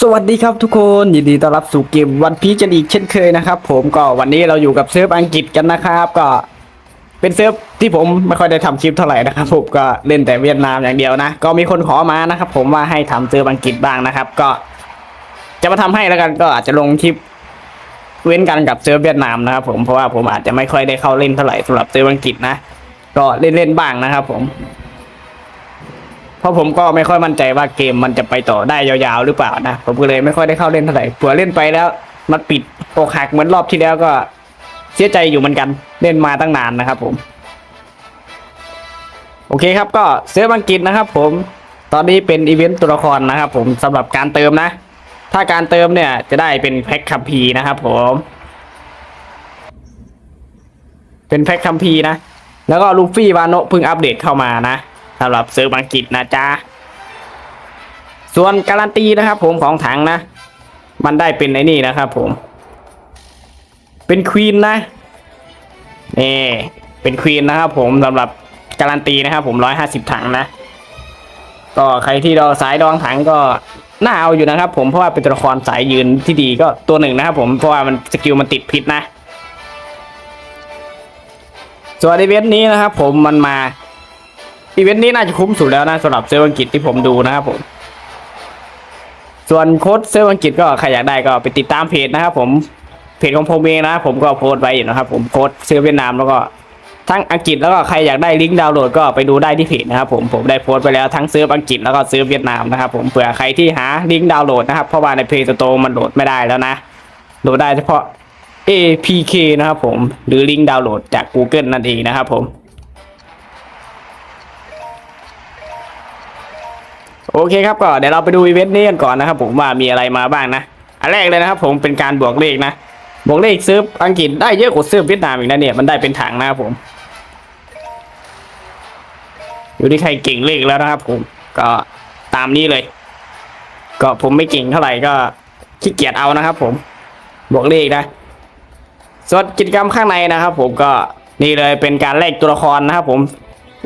สวัสดีครับทุกคนยินดีต้อนรับสู่เกมวันพีกันอีกเช่นเคยนะครับ ผมก็วันนี้เราอยู่กับเซิร์ฟอังกฤษกันนะครับ ก็เป็นเซิร์ฟที่ผมไม่ค่อยได้ทำคลิปเท่าไหร่นะครับผมก็เล่นแต่เวียดนามอย่างเดียวนะ ก็มีคนขอมานะครับ ผมว่าให้ทำเซิร์ฟอังกฤษบ้างนะครับ ก็ จะมาทำให้แล้วกันก็อาจจะลงคลิป เว้นกันกับเซิร์ฟเวียดนามนะครับ ผมเพราะว่าผมอาจจะไม่ค่อยได้เข้าเล่นเท่าไหร่สำหรับเซิร์ฟอังกฤษนะก็เล่นเล่นบ้างนะครับ ผม ราะผมก็ไม่ค่อยมั่นใจว่าเกมมันจะไปต่อได้ยาวๆหรือเปล่านะ ผมก็เลยไม่ค่อยได้เข้าเล่นเท่าไหร่เผื่อเล่นไปแล้วมันปิดอกหักเหมือนรอบที่แล้วก็เสียใจอยู่เหมือนกันเล่นมาตั้งนานนะครับผม โอเคครับก็เซิร์ฟอังกฤษนะครับ ผมตอนนี้เป็นอีเวนต์ตัวละครนะครับ ผมสำหรับการเติมนะ ถ้าการเติมเนี่ยจะได้เป็นแพ็คคัมภีร์นะครับผมเป็นแพ็คคัมภีร์นะ แล้วก็ลูฟี่วาโนเพิ่งอัปเดตเข้ามานะ สำหรับซิร์ฟอังกฤษนะจ๊ะ ส่วนการันตีนะครับ ผมของถังนะ มันได้เป็นไอ้นี่นะครับผม เป็นควีนนะนี่เป็นควีนนะครับผมสำหรับการันตีนะครับ ผมร้อยห้าสิบถังนะ ก็ใครที่เราสายดองถังก็น่าเอาอยู่นะครับ ผมเพราะว่าเป็นตัวละครสายยืนที่ดีก็ตัวหนึ่งนะครับ ผมเพราะว่ามันสกิลมันติดพิษนะส่วนอีเวนต์นี้นะครับ ผมมันมา อีเวนต์นี้น่าจะคุ้มสุดแล้วนะสำหรับเซิร์อังกฤษที่ผมดูนะครับผม ส่วนโค้ดเซิร์อังกฤษก็ใครอยากได้ก็ไปติดตามเพจนะครับผมเพจของผมเองนะผมก็โพสต์ไว้อยู่นะครับผมโค้ดเซิร์เวียดนามแล้วก็ทั้งอังกฤษแล้วก็ใครอยากได้ลิงก์ดาวน์โหลดก็ไปดูได้ที่เพจนะครับผมผมได้โพสต์ไปแล้วทั้งซิร์ฟอังกฤษแล้วก็ซิร์ฟเวียดนามนะครับผมเผื่อใครที่หาลิงก์ดาวน์โหลดนะครับเพราะว่าในเพจสโตมันโหลดไม่ได้แล้วนะโหลดได้เฉพาะ APK นะครับผมหรือลิงก์ดาวน์โหลดจาก Google นั่นเองนะครับผม โอเคครับก็เดี๋ยวเราไปดูอีเวนต์นี้กันก่อนนะครับ ผมว่ามีอะไรมาบ้างนะ อันแรกเลยนะครับ ผมเป็นการบวกเลขนะ บวกเลขซื้ออังกฤษได้เยอะกว่าซื้อเวียดนามอีกนะเนี่ยมันได้เป็นถังนะครับผม อยู่ที่ใครเก่งเลขแล้วนะครับ ผม ก็ตามนี้เลย ก็ผมไม่เก่งเท่าไหร่ก็ขี้เกียจเอานะครับ ผม บวกเลขนะส่วนกิจกรรมข้างในนะครับ ผมก็นี่เลยเป็นการแลกตัวละครนะครับ ผม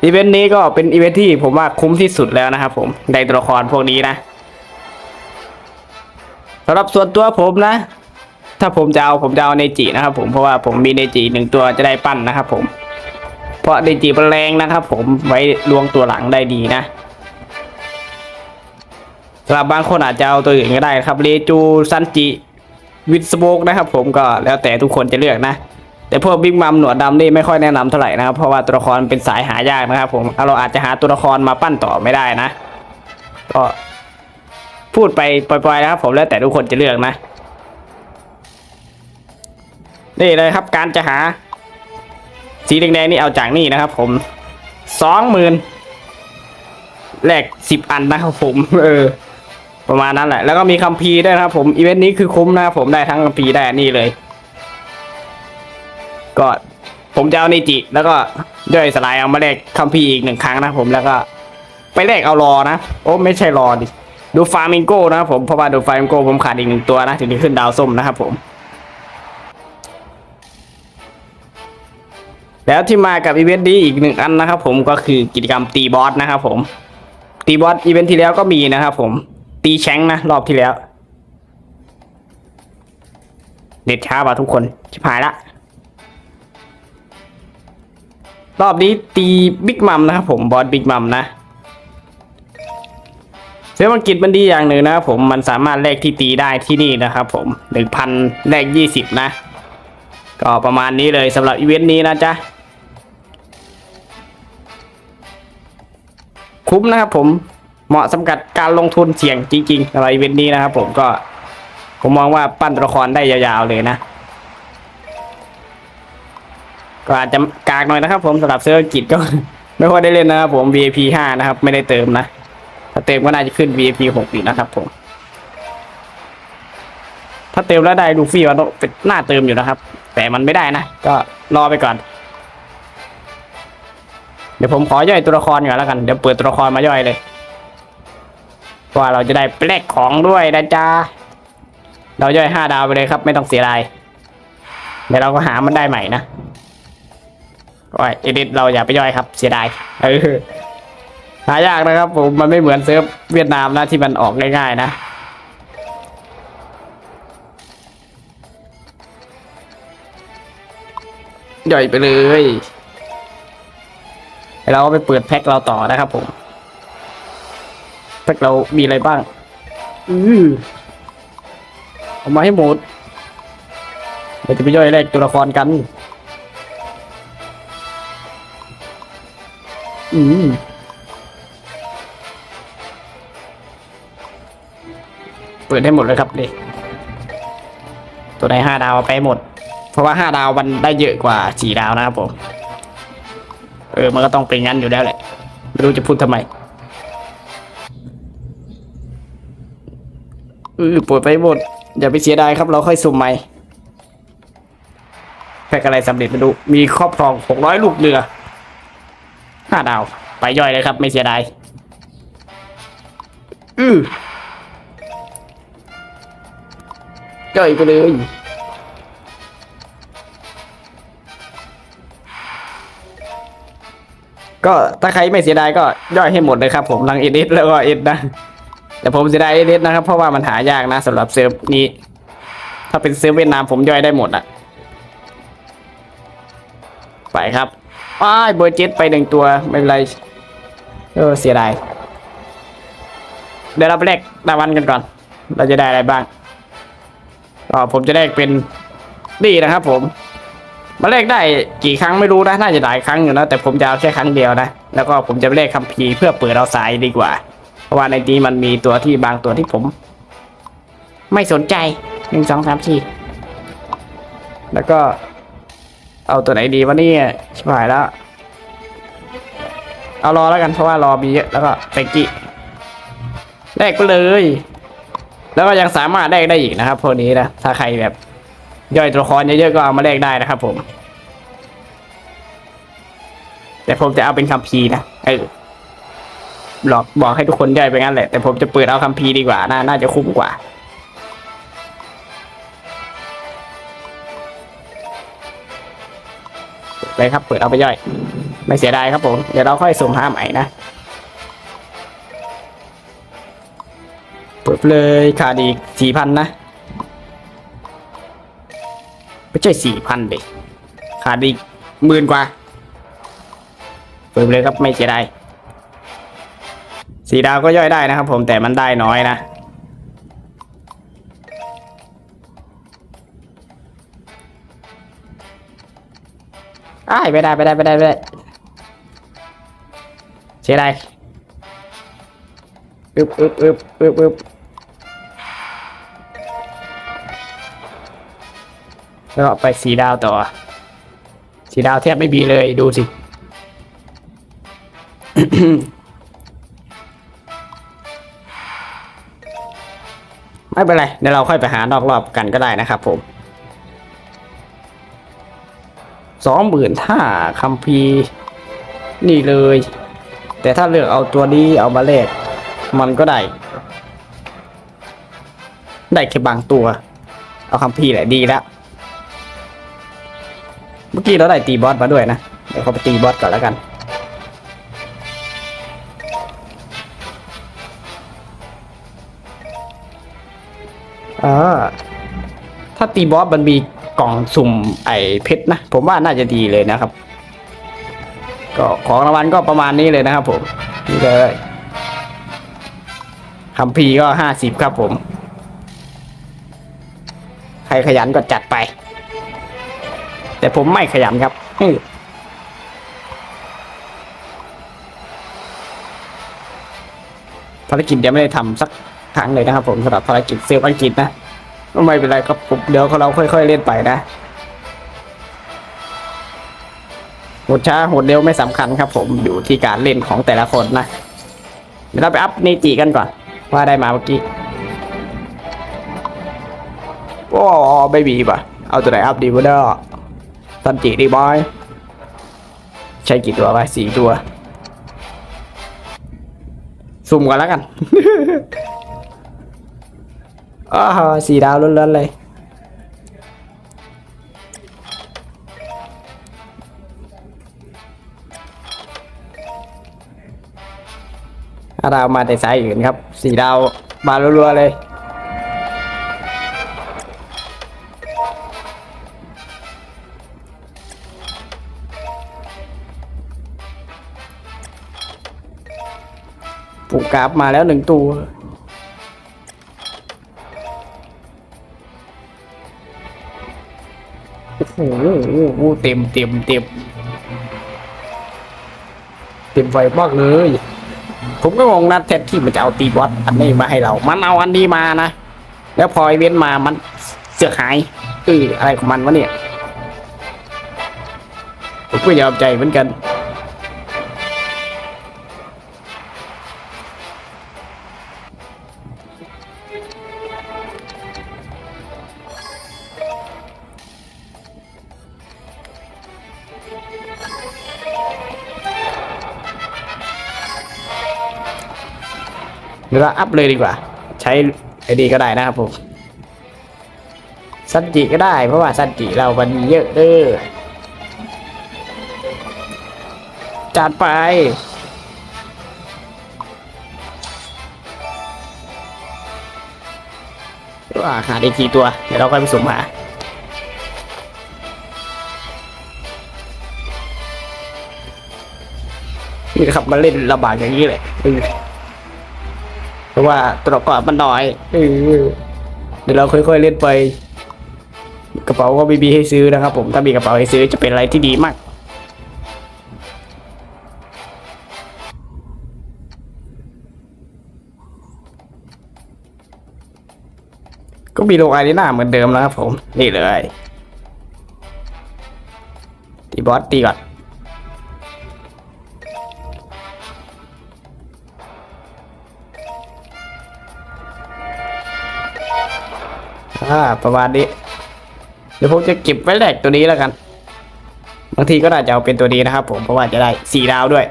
อีเวนต์นี้ก็เป็นอีเวนต์ที่ผมว่าคุ้มที่สุดแล้วนะครับผมได้ตัวละครพวกนี้นะสำหรับส่วนตัวผมนะ ถ้าผมจะเอาผมจะเอาเนจินะครับผมเพราะว่าผมมีเนจิหนึ่งตัวจะได้ปั้นนะครับผม เพราะเนจิมันแรงนะครับผมไว้ลวงตัวหลังได้ดีนะสำหรับบางคนอาจจะเอาตัวอื่นก็ได้ครับเลจูซันจิวิดสโบกนะครับผมก็แล้วแต่ทุกคนจะเลือกนะ แต่พวกบิ๊กมัมหนวดดำนี่ไม่ค่อยแนะนำเท่าไหร่นะครับ เพราะว่าตัวละครเป็นสายหายากนะครับผมเราอาจจะหาตัวละครมาปั้นต่อไม่ได้นะ ก็พูดไปปล่อยๆนะครับ ผมแล้วแต่ทุกคนจะเลือกนะ นี่เลยครับการจะหา สีแดงๆนี่เอาจากนี่นะครับ ผมสองหมื่นแลกสิบอันนะครับผม เออ ประมาณนั้นแหละ แล้วก็มีคัมภีร์ด้วยนะครับผมอีเวนต์นี้คือคุ้มนะครับผมได้ทั้งคัมภีร์ได้นี่เลย ก็ผมจะเอาเนจิ แล้วก็ย่อยสลายเอามาแลกคัมภีร์อีกหนึ่งครั้งนะผมแล้วก็ ไปแลกเอารอนะ โอ้ไม่ใช่รอดิดูฟาร์มิงโก้นะครับผมเพราะว่าดูฟาร์มิงโก้ผมขาดอีกหนึ่งตัวนะถึงจะขึ้นดาวส้มนะครับผม แล้วที่มากับอีเวนต์นี้อีกหนึ่งอันนะครับผมก็คือกิจกรรมตีบอสนะครับผมตีบอสอีเวนต์ที่แล้วก็มีนะครับผมตีแชงนะรอบที่แล้ว เด็ดช้าป่ะทุกคนชิบหายละ รอบนี้ตีบิ๊กมัมนะครับผมบอสบิ๊กมัมนะเซฟอังกฤษมันดีอย่างหนึ่งนะครับผมมันสามารถแลกที่ตีได้ที่นี่นะครับผมหนึ่งพันแลกยี่สิบนะ ก็ประมาณนี้เลยสำหรับอีเวนต์นี้นะจ๊ะคุ้มนะครับผมเหมาะสำหรับการลงทุนเสี่ยงจริงๆสำหรับอีเวนต์นี้นะครับผมก็ผมมองว่าปั้นตัวละครได้ยาวๆเลยนะ ก็อาจจะกากหน่อยนะครับผมสำหรับเซอร์กิจก็ ไม่ค่อยได้เล่นนะครับผม VIP 5นะครับ ไม่ได้เติมนะ ถ้าเติมก็น่าจะขึ้น VIP 6อีกนะครับผม ถ้าเติมแล้วได้ลูฟี่มันเป็นหน้าเติมอยู่นะครับ แต่มันไม่ได้นะ ก็รอไปก่อน เดี๋ยวผมขอย่อยตัวละครก่อนแล้วกัน เดี๋ยวเปิดตัวละครมาย่อยเลยว่าเราจะได้แปลกของด้วยนะจ๊ะเราย่อยห้าดาวไปเลยครับ ไม่ต้องเสียดายเดี๋ยวเราก็หามันได้ใหม่นะ โอ้ยเอดิทเราอย่าไปย่อยครับ เสียดายเออหายากนะครับ ผมมันไม่เหมือนเซิร์ฟเวียดนามนะที่มันออกง่ายๆนะย่อยไปเลยเราไปเปิดแพ็คเราต่อนะครับผม แพ็คเรามีอะไรบ้าง อือเอามาให้หมดเราจะไปย่อยแรกตัวละครกัน อืมเปิดให้หมดเลยครับดิตัวไหนห้าดาวไปหมด เพราะว่าห้าดาวมันได้เยอะกว่าสี่ดาวนะครับผม เออ มันก็ต้องเป็นงั้นอยู่แล้วแหละ ไม่รู้จะพูดทำไมเออปวดไปหมด อย่าไปเสียดายครับ เราค่อยสุ่มใหม่แพ็กอะไรสำเร็จไม่รู้มีครอบครองหกร้อยลูกเรือ ห้าดาว ไปย่อยเลยครับ ไม่เสียดาย อือย่อยไปเลย ก็ถ้าใครไม่เสียดายก็ย่อยให้หมดเลยครับ ผมทั้งเอเดแล้วก็เอดนะ แต่ผมเสียดายเอเดนะครับ เพราะว่ามันหายากนะสำหรับเซิร์ฟนี้ ถ้าเป็นเซิร์ฟเวียดนามผมย่อยได้หมดอะไปครับ อ้ายเบอร์เจ็ดไปหนึ่งตัวไม่เป็นไร เออเสียดาย เดี๋ยวเราไปแลกรางวัลกันก่อน เราจะได้อะไรบ้างก็ผมจะแลกเป็นดีนะครับ ผม มาแลกได้กี่ครั้งไม่รู้นะน่าจะหลายครั้งอยู่นะแต่ผมจะเอาแค่ครั้งเดียวนะแล้วก็ผมจะไปแลกคัมภีร์เพื่อเปิดเอาสายดีกว่า เพราะว่าในนี้มันมีตัวที่บางตัวที่ผม ไม่สนใจหนึ่งสองสามสี่แล้วก็ เอาตัวไหนดีวะเนี่ยชิบหายแล้ว เอารอแล้วกันเพราะว่ารอมีเยอะแล้วก็เฟกกี้แลกไปเลย แล้วก็ยังสามารถแลกได้อีกนะครับพวกนี้นะถ้าใครแบบ ย่อยตัวละครเยอะๆก็เอามาแลกได้นะครับ ผม แต่ผมจะเอาเป็นคัมภีร์นะเออหลอกบอกให้ทุกคนย่อยไปงั้นแหละแต่ผมจะเปิดเอาคัมภีร์ดีกว่าน่าน่าจะคุ้มกว่า เลยครับ เปิดเอาไปย่อย ไม่เสียดายครับผม เดี๋ยวเราค่อยสุ่มหาใหม่นะ เปิดเลยขาดอีกสี่พันนะ ไม่ใช่สี่พันเด็ขาดอีกหมื่นกว่า เปิดเลยครับไม่เสียดายสีดาวก็ย่อยได้นะครับผมแต่มันได้น้อยนะ อ้ายไม่ได้ไม่ได้ไม่ได้ไม่ได้เสียดายอึบอึบอึบอึบอึบแล้วไปสีดาวต่อ สีดาวแทบไม่มีเลยดูสิไม่เป็นไร เดี๋ยวเราค่อยไปหานอกรอบกันก็ได้นะครับผม สองหมื่นห้าคัมพีร์นี่เลย แต่ถ้าเลือกเอาตัวนี้เอามาแลกมันก็ได้ ได้แค่บางตัว เอาคัมพีร์แหละดีแล้วเมื่อกี้เราได้ตีบอสมาด้วยนะ เดี๋ยวเขาไปตีบอสก่อนแล้วกัน อ่า ถ้าตีบอสมันมี กล่องสุ่มไอเพชรนะ ผมว่าน่าจะดีเลยนะครับ ก็ของรางวัลก็ประมาณนี้เลยนะครับ ผมนี่เลยคัมพีก็ห้าสิบครับผม ใครขยันก็จัดไป แต่ผมไม่ขยันครับภารกิจยังไม่ได้ทำสักครั้งเลยนะครับผมสำหรับภารกิจเซลล์อังกฤษนะ ไม่เป็นไรครับผมเดี๋ยวเราค่อยๆเล่นไปนะโหดช้าโหดเร็วไม่สำคัญครับ ผมอยู่ที่การเล่นของแต่ละคนนะเดี๋ยวเราไปอัพเนจิกันก่อน ว่าได้มาเมื่อกี้โอ้ไม่มีป่ะ เอาตัวไหนอัพดีวะเด้อซันจิดีบอย ใช้กี่ตัวไปสี่ตัว สุ่มก่อนแล้วกัน อ๋อสี่ดาวล้วนๆเลย ดาวมาแต่สายอื่นครับ สี่ดาวมาลัวๆเลยปูกราบมาแล้วหนึ่งตัว หโอ้โหเต็มเต็มเต็มเต็มไฟมากเลย ผมก็งงนะแทนที่มันจะเอาตีบอสอันนี้มาให้เรา มันเอาอันนี้มานะ แล้วพอไอเว้นมามันเสือกหายเอออะไรของมันวะเนี่ยผมก็ยอมใจเหมือนกัน เดี๋ยวเราอัพเลยดีกว่า ใช้ไอดีก็ได้นะครับผมสันจิก็ได้ เพราะว่าสันจิเรามันเยอะเด้อจัดไป ว่าขาดอีกกี่ตัว เดี๋ยวเราค่อยไปสมหานี่นะครับมาเล่นลำบากอย่างนี้เลย เออเพราะว่าตัวละครมันน้อยเออเดี๋ยวเราค่อยๆเล่นไป กระเป๋าก็ไม่มีให้ซื้อนะครับ ผมถ้ามีกระเป๋าให้ซื้อจะเป็นอะไรที่ดีมากก็มีโลงอารีนาเหมือนเดิมแล้วครับผม นี่เลยตีบอสตีก่อนาประมาณนี้ เดี๋ยวผมจะเก็บไว้แลกตัวนี้แล้วกัน บางทีก็น่าจะเอาเป็นตัวนี้นะครับ ผมเพราะว่าจะได้สี่ดาวด้วย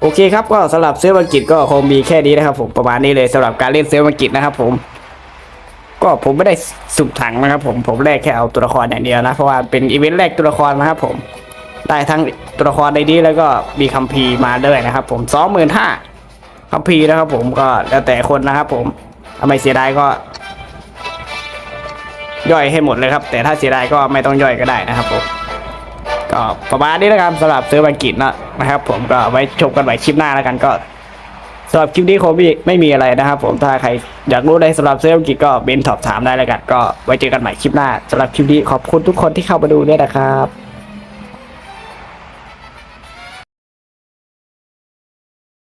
โอเคครับก็สำหรับเซิร์ฟอังกฤษก็คงมีแค่นี้นะครับ ผมประมาณนี้เลยสำหรับการเล่นเซิร์ฟอังกฤษนะครับ ผม ก็ผมไม่ได้สุดถังนะครับ ผมผมแลกแค่เอาตัวละครอย่างเดียวนะเพราะว่าเป็นอีเวนต์แรกตัวละครนะครับ ผมได้ทั้งตัวละครในนี้แล้วก็มีคัมภีร์มาด้วยนะครับ ผมสองหมื่นห้าคัมภีร์นะครับ ผมก็แล้วแต่คนนะครับ ผมถ้าไมเสียดายก็ ย่อยให้หมดเลยครับ แต่ถ้าเสียดายก็ไม่ต้องย่อยก็ได้นะครับผมก็ประมาณนี้นะครับสำหรับซื้อบังกิตนะนะครับ ผมก็ไว้ชมกันใหม่คลิปหน้าแล้วกันก็สำหรับคลิปนี้คงไม่ไม่มีอะไรนะครับ ผมถ้าใครอยากรู้อะไรสำหรับซื้อบังกิตก็เบนสอบถามได้แล้วกัน ก็ไว้เจอกันใหม่คลิปหน้าสำหรับคลิปนี้ขอบคุณทุกคนที่เข้ามาดูด้วยนะครับ